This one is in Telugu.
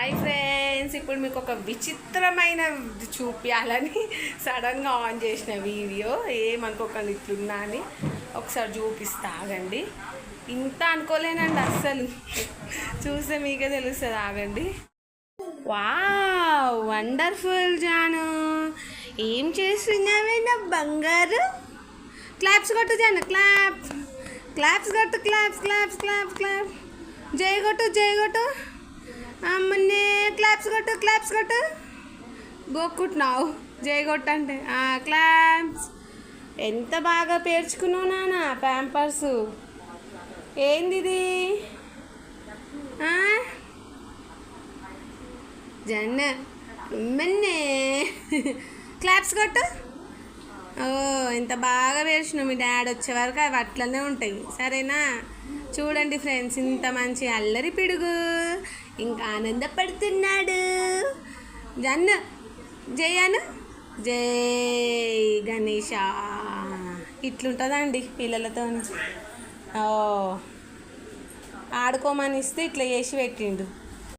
హాయ్ ఫ్రెండ్స్ ఇప్పుడు మీకు ఒక విచిత్రమైన చూపించాలని సడన్గా ఆన్ చేసిన వీడియో. ఏమనుకోకండి ఇట్లున్నా అని ఒకసారి చూపిస్తా ఆగండి. ఇంత అనుకోలేనండి అస్సలు. చూస్తే మీకే తెలుస్తుంది ఆగండి. Wow wonderful Janu. ఏం చేస్తున్నావే నా బంగారు? క్లాప్స్ కొట్టు జాను క్లాప్ క్లాప్స్ కొట్టు క్లాప్స్ క్లాప్స్ క్లాప్ క్లాప్ జై కొట్టు జై కొట్టు. అమ్మనే క్లాప్స్ కొట్టు క్లాప్స్ కొట్టు. గోక్కుంటున్నావు జై కొట్టంటే. క్లాప్స్ ఎంత బాగా పేర్చుకున్నావు నాన్న ప్యాంపర్స్ ఏంది ఇది? జన్న మన్నే క్లాప్స్ కొట్టు. ఓ ఎంత బాగా పేర్చినావు మీ డాడీ వచ్చే వరకు అవి అట్లనే ఉంటాయి. సరేనా? చూడండి ఫ్రెండ్స్ ఇంత మంచి అల్లరి పిడుగు. ఇంకా ఆనందపడుతున్నాడు. జన్ను జయాను జై గణేష ఇట్లుంటుందండి పిల్లలతో ఓ ఆడుకోమని ఇస్తే ఇట్లా చేసి పెట్టిండు.